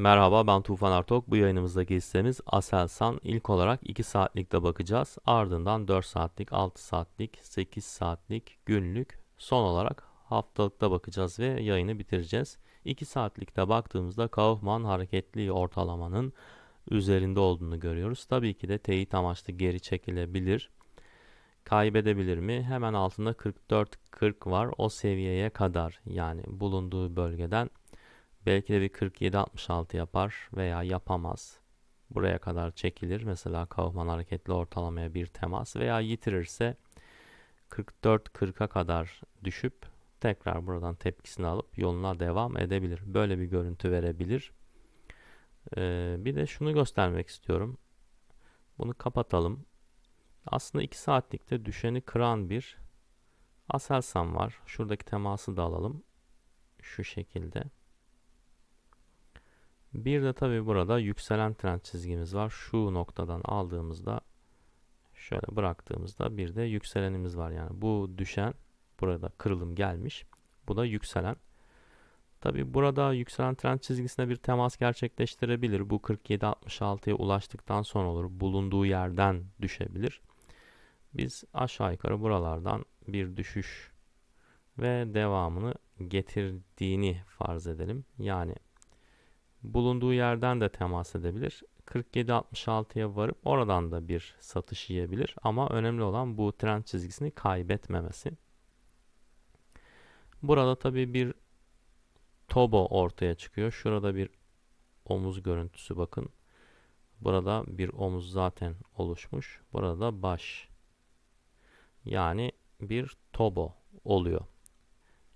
Merhaba ben Tufan Artok. Bu yayınımızdaki hissemiz Aselsan. İlk olarak 2 saatlikte bakacağız. Ardından 4 saatlik, 6 saatlik, 8 saatlik, günlük, son olarak haftalıkta bakacağız ve yayını bitireceğiz. 2 saatlikte baktığımızda Kaufman hareketli ortalamanın üzerinde olduğunu görüyoruz. Tabii ki de teyit amaçlı geri çekilebilir. Kaybedebilir mi? Hemen altında 44-40 var. O seviyeye kadar yani bulunduğu bölgeden Belki de bir 47-66 yapar veya yapamaz. Buraya kadar çekilir. Mesela Kaufman hareketli ortalamaya bir temas veya yitirirse 44-40'a kadar düşüp tekrar buradan tepkisini alıp yoluna devam edebilir. Böyle bir görüntü verebilir. Ee, bir de şunu göstermek istiyorum. Bunu kapatalım. Aslında 2 saatlikte düşeni kıran bir Aselsan var. Şuradaki teması da alalım. Şu şekilde. Bir de tabi burada yükselen trend çizgimiz var. Şu noktadan aldığımızda şöyle bıraktığımızda bir de yükselenimiz var. Yani bu düşen burada kırılım gelmiş. Bu da yükselen. Tabi burada yükselen trend çizgisine bir temas gerçekleştirebilir. Bu 47-66'ya ulaştıktan sonra olur. Bulunduğu yerden düşebilir. Biz aşağı yukarı buralardan bir düşüş ve devamını getirdiğini farz edelim. Yani bulunduğu yerden de temas edebilir. 47-66'ya varıp oradan da bir satış yiyebilir. Ama önemli olan bu trend çizgisini kaybetmemesi. Burada tabi bir tobo ortaya çıkıyor. Şurada bir omuz görüntüsü bakın. Burada bir omuz zaten oluşmuş. Burada da baş. Yani bir tobo oluyor.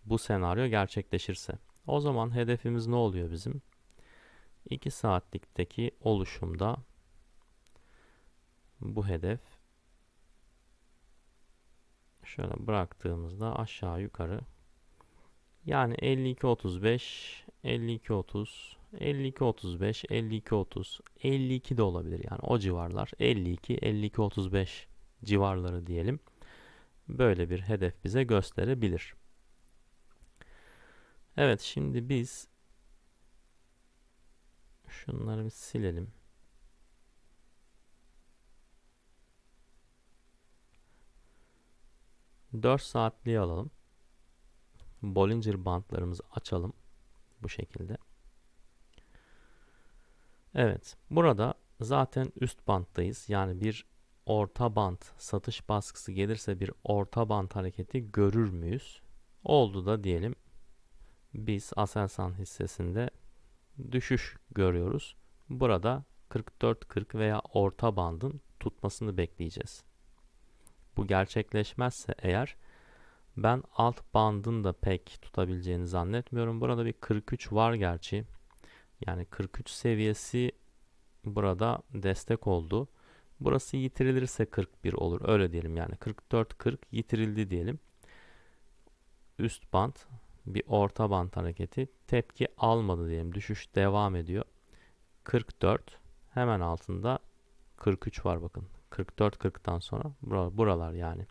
Bu senaryo gerçekleşirse. O zaman hedefimiz ne oluyor bizim? 2 saatlikteki oluşumda bu hedef şöyle bıraktığımızda aşağı yukarı yani 52 35 52 30 52 35 52 30 52 de olabilir yani o civarlar 52 52 35 civarları diyelim. Böyle bir hedef bize gösterebilir. Evet şimdi biz Şunları bir silelim. Dört saatliği alalım. Bollinger bantlarımızı açalım. Bu şekilde. Evet. Burada zaten üst banttayız. Yani bir orta bant satış baskısı gelirse bir orta bant hareketi görür müyüz? Oldu da diyelim. Biz Aselsan hissesinde düşüş görüyoruz. Burada 44-40 veya orta bandın tutmasını bekleyeceğiz. Bu gerçekleşmezse eğer ben alt bandın da pek tutabileceğini zannetmiyorum. Burada bir 43 var gerçi. Yani 43 seviyesi burada destek oldu. Burası yitirilirse 41 olur. Öyle diyelim yani 44-40 yitirildi diyelim. Üst band bir orta band hareketi tepki almadı diyelim. Düşüş devam ediyor. 44 hemen altında 43 var bakın. 44 40'tan sonra buralar yani.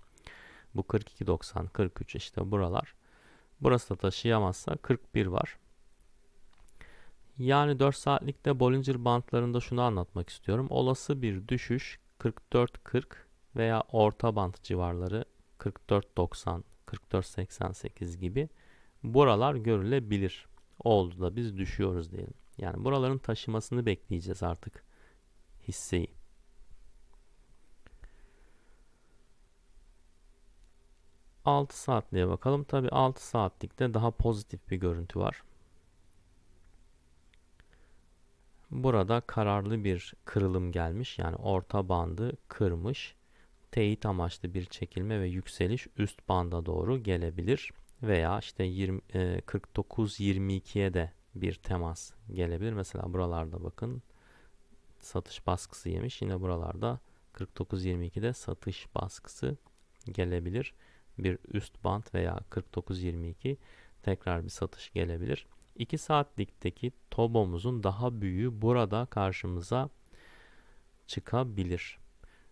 Bu 42 90 43 işte buralar. Burası da taşıyamazsa 41 var. Yani 4 saatlikte Bollinger bantlarında şunu anlatmak istiyorum. Olası bir düşüş 44-40 veya orta bant civarları 44-90, 44-88 gibi buralar görülebilir. Oldu da biz düşüyoruz diyelim. Yani buraların taşımasını bekleyeceğiz artık hisseyi. Altı saatliğe bakalım. Tabi 6 saatlikte daha pozitif bir görüntü var. Burada kararlı bir kırılım gelmiş. Yani orta bandı kırmış. Teyit amaçlı bir çekilme ve yükseliş üst banda doğru gelebilir veya işte 20, e, 49-22'ye de bir temas gelebilir. Mesela buralarda bakın satış baskısı yemiş. Yine buralarda 49-22'de satış baskısı gelebilir. Bir üst band veya 49-22 tekrar bir satış gelebilir. 2 saatlikteki tobomuzun daha büyüğü burada karşımıza çıkabilir.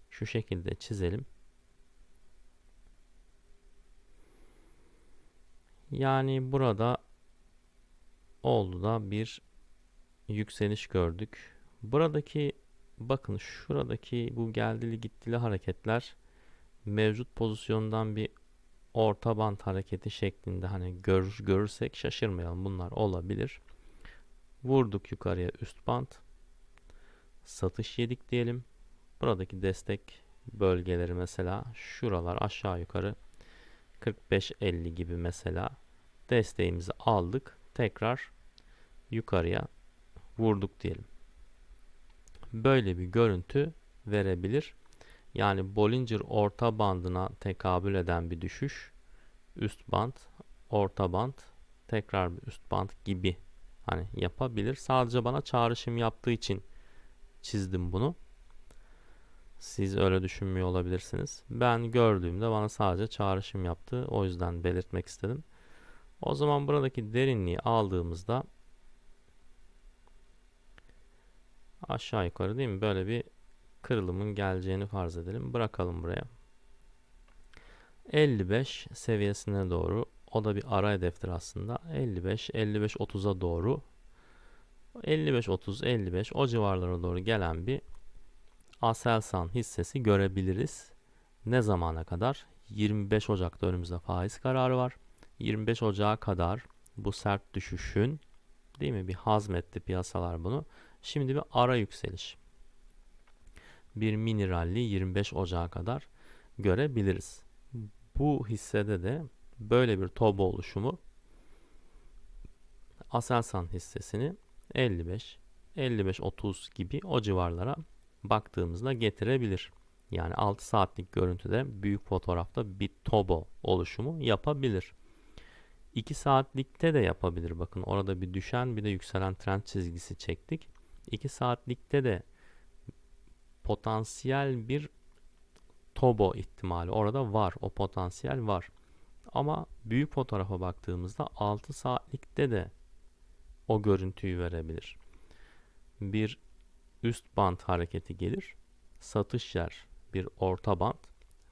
Şu şekilde çizelim. Yani burada oldu da bir yükseliş gördük. Buradaki bakın şuradaki bu geldili gittili hareketler mevcut pozisyondan bir orta band hareketi şeklinde hani görür, görürsek şaşırmayalım bunlar olabilir. Vurduk yukarıya üst band. Satış yedik diyelim. Buradaki destek bölgeleri mesela şuralar aşağı yukarı 45-50 gibi mesela desteğimizi aldık. Tekrar yukarıya vurduk diyelim. Böyle bir görüntü verebilir. Yani Bollinger orta bandına tekabül eden bir düşüş. Üst band, orta band, tekrar bir üst band gibi hani yapabilir. Sadece bana çağrışım yaptığı için çizdim bunu. Siz öyle düşünmüyor olabilirsiniz. Ben gördüğümde bana sadece çağrışım yaptı. O yüzden belirtmek istedim. O zaman buradaki derinliği aldığımızda aşağı yukarı değil mi? Böyle bir kırılımın geleceğini farz edelim. Bırakalım buraya. 55 seviyesine doğru o da bir ara hedeftir aslında. 55 55 30'a doğru 55 30 55 o civarlara doğru gelen bir Aselsan hissesi görebiliriz. Ne zamana kadar? 25 Ocak'ta önümüzde faiz kararı var. 25 Ocak'a kadar bu sert düşüşün değil mi bir hazmetti piyasalar bunu. Şimdi bir ara yükseliş. Bir mini rally 25 Ocak'a kadar görebiliriz. Bu hissede de böyle bir toba oluşumu Aselsan hissesini 55 55 30 gibi o civarlara baktığımızda getirebilir. Yani 6 saatlik görüntüde büyük fotoğrafta bir tobo oluşumu yapabilir. 2 saatlikte de yapabilir. Bakın orada bir düşen bir de yükselen trend çizgisi çektik. 2 saatlikte de potansiyel bir tobo ihtimali orada var. O potansiyel var. Ama büyük fotoğrafa baktığımızda 6 saatlikte de o görüntüyü verebilir. Bir üst band hareketi gelir. Satış yer bir orta band.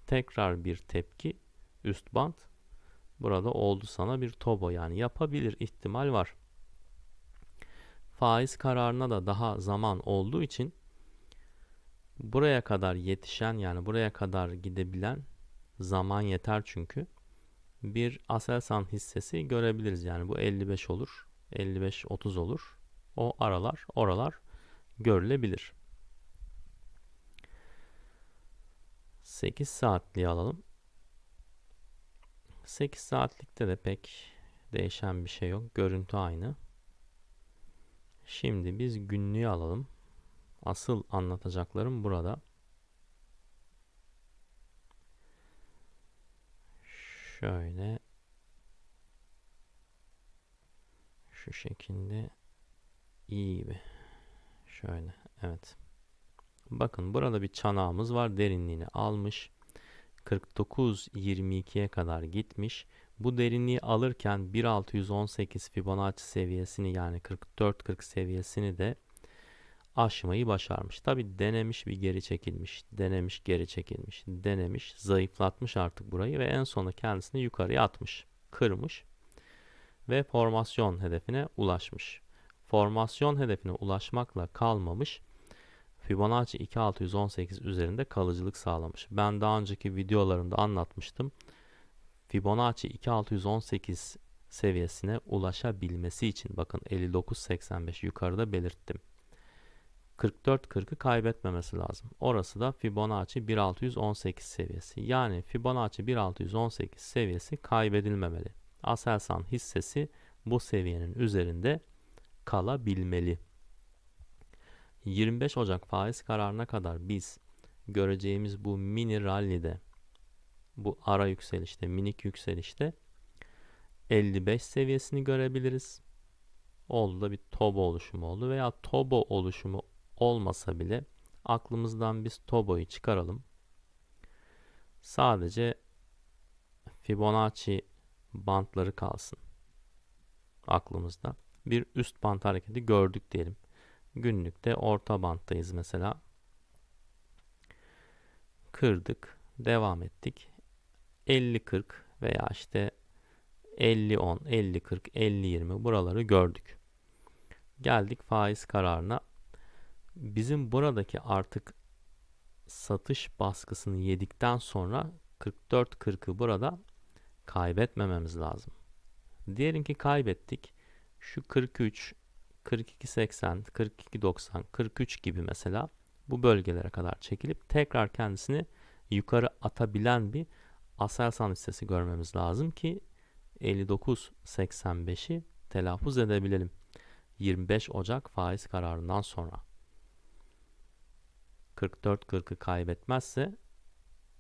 Tekrar bir tepki üst band. Burada oldu sana bir tobo yani yapabilir ihtimal var. Faiz kararına da daha zaman olduğu için buraya kadar yetişen yani buraya kadar gidebilen zaman yeter çünkü bir Aselsan hissesi görebiliriz. Yani bu 55 olur. 55-30 olur. O aralar, oralar görülebilir. 8 saatliği alalım. 8 saatlikte de pek değişen bir şey yok. Görüntü aynı. Şimdi biz günlüğü alalım. Asıl anlatacaklarım burada. Şöyle şu şekilde iyi gibi. Şöyle evet. Bakın burada bir çanağımız var. Derinliğini almış. 49-22'ye kadar gitmiş. Bu derinliği alırken 1618 Fibonacci seviyesini yani 44-40 seviyesini de aşmayı başarmış. Tabi denemiş bir geri çekilmiş. Denemiş geri çekilmiş. Denemiş zayıflatmış artık burayı ve en sonunda kendisini yukarıya atmış. Kırmış ve formasyon hedefine ulaşmış. Formasyon hedefine ulaşmakla kalmamış. Fibonacci 2618 üzerinde kalıcılık sağlamış. Ben daha önceki videolarımda anlatmıştım. Fibonacci 2618 seviyesine ulaşabilmesi için bakın 59.85 yukarıda belirttim. 44.40'ı kaybetmemesi lazım. Orası da Fibonacci 1618 seviyesi. Yani Fibonacci 1618 seviyesi kaybedilmemeli. Aselsan hissesi bu seviyenin üzerinde kalabilmeli. 25 Ocak faiz kararına kadar biz göreceğimiz bu mini rally'de bu ara yükselişte, minik yükselişte 55 seviyesini görebiliriz. Oldu da bir tobo oluşumu oldu veya tobo oluşumu olmasa bile aklımızdan biz toboyu çıkaralım. Sadece Fibonacci bantları kalsın aklımızda. Bir üst bant hareketi gördük diyelim. Günlükte orta banttayız mesela. Kırdık. Devam ettik. 50-40 veya işte 50-10, 50-40, 50-20 buraları gördük. Geldik faiz kararına. Bizim buradaki artık satış baskısını yedikten sonra 44.40'ı burada kaybetmememiz lazım. Diyelim ki kaybettik. Şu 43, 42.80, 42.90, 43 gibi mesela bu bölgelere kadar çekilip tekrar kendisini yukarı atabilen bir Aselsan hissesi görmemiz lazım ki 59.85'i telaffuz edebilelim. 25 Ocak faiz kararından sonra. 44.40'ı kaybetmezse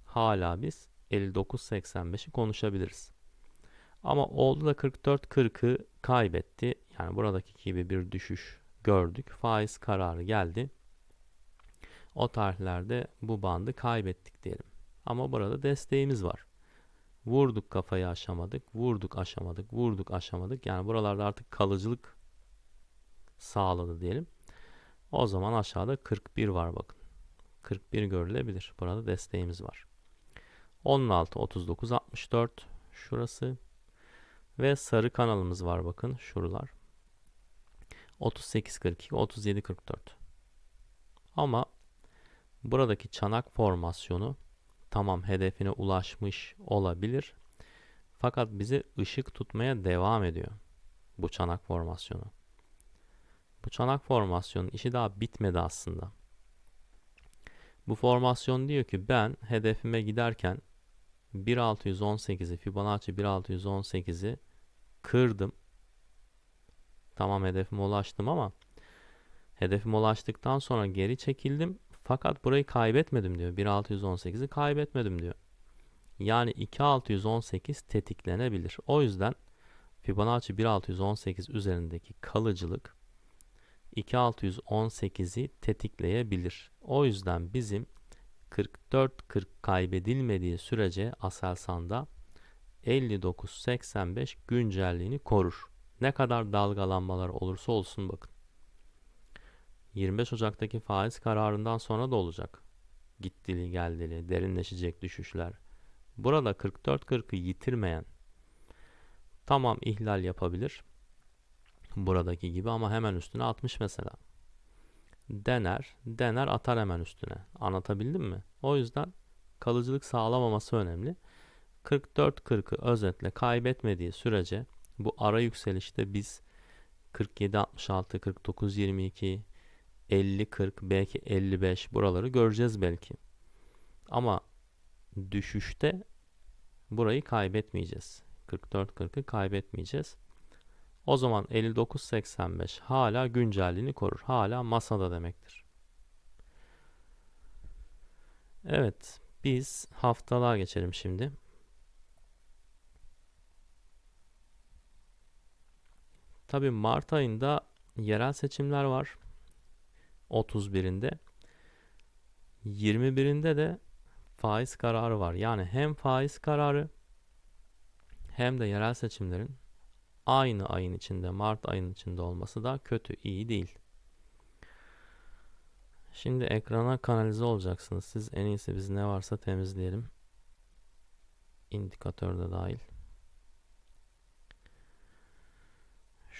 hala biz 59.85'i konuşabiliriz. Ama oldu da 44.40'ı kaybetti. Yani buradaki gibi bir düşüş gördük. Faiz kararı geldi. O tarihlerde bu bandı kaybettik diyelim. Ama burada desteğimiz var. Vurduk kafayı aşamadık, vurduk aşamadık, vurduk aşamadık. Yani buralarda artık kalıcılık sağladı diyelim. O zaman aşağıda 41 var bakın. 41 görülebilir. Burada desteğimiz var. 16, 39, 64 şurası. Ve sarı kanalımız var bakın şuralar. 38, 42, 37, 44. Ama buradaki çanak formasyonu tamam hedefine ulaşmış olabilir. Fakat bizi ışık tutmaya devam ediyor bu çanak formasyonu. Bu çanak formasyonun işi daha bitmedi aslında. Bu formasyon diyor ki ben hedefime giderken 1618'i Fibonacci 1618'i kırdım. Tamam hedefime ulaştım ama hedefime ulaştıktan sonra geri çekildim. Fakat burayı kaybetmedim diyor. 1618'i kaybetmedim diyor. Yani 2618 tetiklenebilir. O yüzden Fibonacci 1618 üzerindeki kalıcılık 2618'i tetikleyebilir. O yüzden bizim 44-40 kaybedilmediği sürece Aselsan'da 59-85 güncelliğini korur. Ne kadar dalgalanmalar olursa olsun bakın. 25 Ocak'taki faiz kararından sonra da olacak. Gittili geldili, derinleşecek düşüşler. Burada 44-40'ı yitirmeyen tamam ihlal yapabilir. Buradaki gibi ama hemen üstüne 60 mesela. Dener, dener atar hemen üstüne. Anlatabildim mi? O yüzden kalıcılık sağlamaması önemli. 44-40'ı özetle kaybetmediği sürece bu ara yükselişte biz 47-66, 49-22, 50-40, belki 55 buraları göreceğiz belki. Ama düşüşte burayı kaybetmeyeceğiz. 44-40'ı kaybetmeyeceğiz. O zaman 59-85 hala güncelliğini korur. Hala masada demektir. Evet, biz haftalığa geçelim şimdi. Tabii Mart ayında yerel seçimler var. 31'inde. 21'inde de faiz kararı var. Yani hem faiz kararı hem de yerel seçimlerin aynı ayın içinde, Mart ayının içinde olması da kötü, iyi değil. Şimdi ekrana kanalize olacaksınız. Siz en iyisi biz ne varsa temizleyelim. İndikatör de dahil.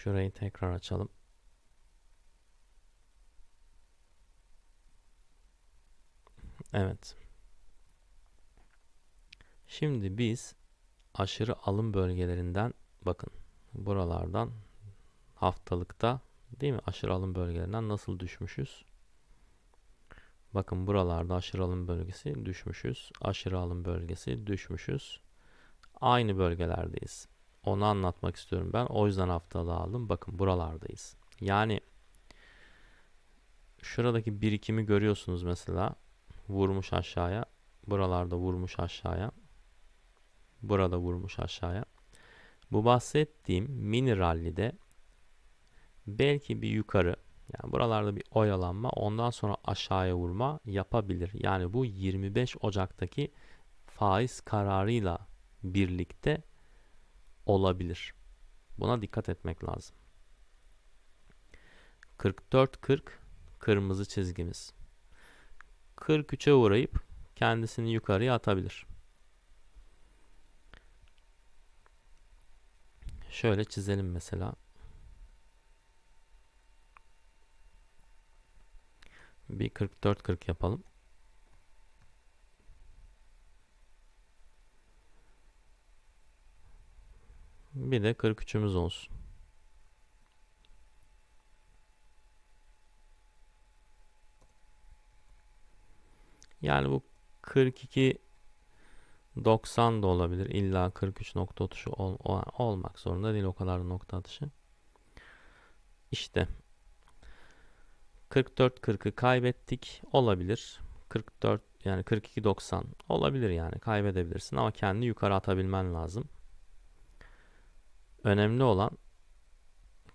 Şurayı tekrar açalım. Evet. Şimdi biz aşırı alım bölgelerinden bakın buralardan haftalıkta değil mi aşırı alım bölgelerinden nasıl düşmüşüz? Bakın buralarda aşırı alım bölgesi düşmüşüz. Aşırı alım bölgesi düşmüşüz. Aynı bölgelerdeyiz. Onu anlatmak istiyorum ben. O yüzden haftalığı aldım. Bakın buralardayız. Yani şuradaki birikimi görüyorsunuz mesela. Vurmuş aşağıya. Buralarda vurmuş aşağıya. Burada vurmuş aşağıya. Bu bahsettiğim mini rallide belki bir yukarı yani buralarda bir oyalanma ondan sonra aşağıya vurma yapabilir. Yani bu 25 Ocak'taki faiz kararıyla birlikte olabilir. Buna dikkat etmek lazım. 44-40 kırmızı çizgimiz. 43'e uğrayıp kendisini yukarıya atabilir. Şöyle çizelim mesela. Bir 44-40 yapalım. Bir de 43'ümüz olsun. Yani bu 42 90 da olabilir. İlla 43 nokta atışı ol, ol- olmak zorunda değil o kadar da nokta atışı. İşte 44 40'ı kaybettik. Olabilir. 44 yani 42 90 olabilir yani kaybedebilirsin ama kendini yukarı atabilmen lazım. Önemli olan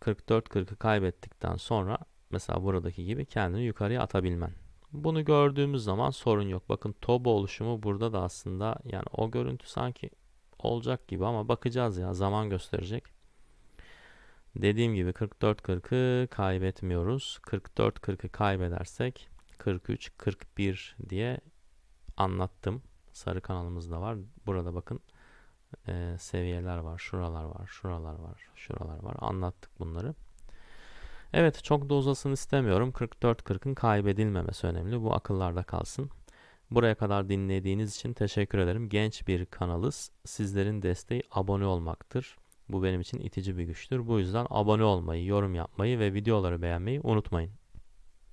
44 40'ı kaybettikten sonra mesela buradaki gibi kendini yukarıya atabilmen. Bunu gördüğümüz zaman sorun yok. Bakın toba oluşumu burada da aslında yani o görüntü sanki olacak gibi ama bakacağız ya zaman gösterecek. Dediğim gibi 44-40'ı kaybetmiyoruz. 44-40'ı kaybedersek 43-41 diye anlattım. Sarı kanalımızda var. Burada bakın e, seviyeler var. Şuralar var. Şuralar var. Şuralar var. Anlattık bunları. Evet çok da uzasın istemiyorum. 44-40'ın kaybedilmemesi önemli. Bu akıllarda kalsın. Buraya kadar dinlediğiniz için teşekkür ederim. Genç bir kanalız. Sizlerin desteği abone olmaktır. Bu benim için itici bir güçtür. Bu yüzden abone olmayı, yorum yapmayı ve videoları beğenmeyi unutmayın.